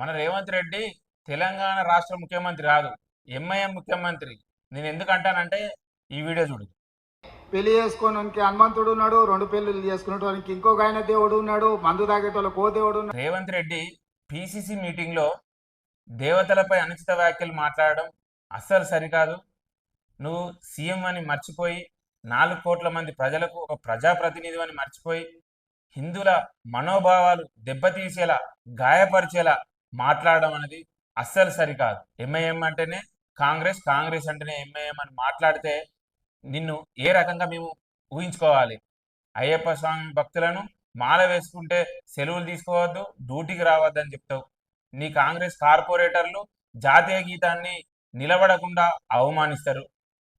మన రేవంత్ రెడ్డి తెలంగాణ రాష్ట్ర ముఖ్యమంత్రి కాదు ఎంఐఎం ముఖ్యమంత్రి. నేను ఎందుకు అంటానంటే ఈ వీడియో చూడు. పెళ్ళి చేసుకోవడానికి హనుమంతుడు ఉన్నాడు రెండు పెళ్ళిళ్ళు చేసుకునేటానికి ఇంకొక ఆయన దేవుడు ఉన్నాడు మందు తాగేటోళ్ళకి ఓ దేవుడు ఉన్నాడు. రేవంత్ రెడ్డి పిసిసి మీటింగ్లో దేవతలపై అనుచిత వ్యాఖ్యలు మాట్లాడడం అస్సలు సరికాదు. నువ్వు సీఎం అని మర్చిపోయి నాలుగు కోట్ల మంది ప్రజలకు ఒక ప్రజాప్రతినిధి అని మర్చిపోయి హిందువుల మనోభావాలు దెబ్బతీసేలా గాయపరిచేలా మాట్లాడడం అనేది అస్సలు సరికాదు. ఎంఐఎం అంటేనే కాంగ్రెస్ కాంగ్రెస్ అంటేనే ఎంఐఎం అని మాట్లాడితే నిన్ను ఏ రకంగా మేము ఊహించుకోవాలి? అయ్యప్ప స్వామి భక్తులను మాల వేసుకుంటే సెలవులు తీసుకోవద్దు డ్యూటీకి రావద్దని చెప్తావు. నీ కాంగ్రెస్ కార్పొరేటర్లు జాతీయ గీతాన్ని నిలబడకుండా అవమానిస్తారు.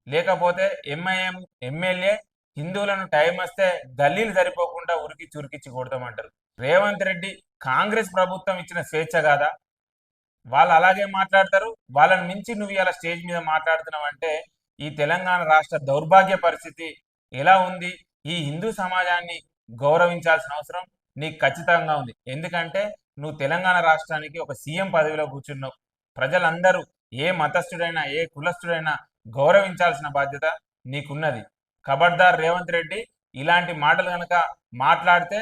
లేకపోతే ఎంఐఎం ఎమ్మెల్యే హిందువులను టైం వస్తే గల్లీలు సరిపోకుండా ఉరికి చురికిచ్చి కొడతామంటారు. రేవంత్ రెడ్డి కాంగ్రెస్ ప్రభుత్వం ఇచ్చిన స్వేచ్ఛ కాదా? వాళ్ళు అలాగే మాట్లాడతారు. వాళ్ళని మించి నువ్వు ఇలా స్టేజ్ మీద మాట్లాడుతున్నావు అంటే ఈ తెలంగాణ రాష్ట్ర దౌర్భాగ్య పరిస్థితి ఎలా ఉంది? ఈ హిందూ సమాజాన్ని గౌరవించాల్సిన అవసరం నీకు ఖచ్చితంగా ఉంది. ఎందుకంటే నువ్వు తెలంగాణ రాష్ట్రానికి ఒక సీఎం పదవిలో కూర్చున్నావు. ప్రజలందరూ ఏ మతస్థుడైనా ఏ కులస్థుడైనా గౌరవించాల్సిన బాధ్యత నీకున్నది. ఖబర్దార్ రేవంత్ రెడ్డి ఇలాంటి మాటలు కనుక మాట్లాడితే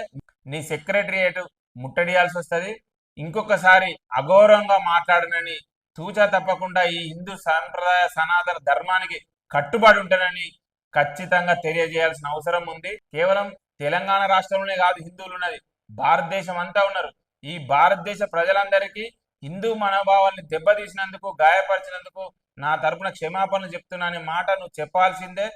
నీ సెక్రటరియేట్ ముట్టడియాల్సి వస్తుంది ఇంకొకసారి అగౌరవంగా మాట్లాడనని తూచా తప్పకుండా ఈ హిందూ సాంప్రదాయ సనాతన ధర్మానికి కట్టుబడి ఉంటానని ఖచ్చితంగా తెలియజేయాల్సిన అవసరం ఉంది. కేవలం తెలంగాణ రాష్ట్రంలోనే కాదు హిందువులు ఉన్నది భారతదేశం అంతా ఉన్నారు. ఈ భారతదేశ ప్రజలందరికీ హిందూ మనోభావాల్ని దెబ్బతీసినందుకు గాయపరిచినందుకు నా తరపున క్షమాపణలు చెప్తున్నా అనే మాట నువ్వు చెప్పాల్సిందే.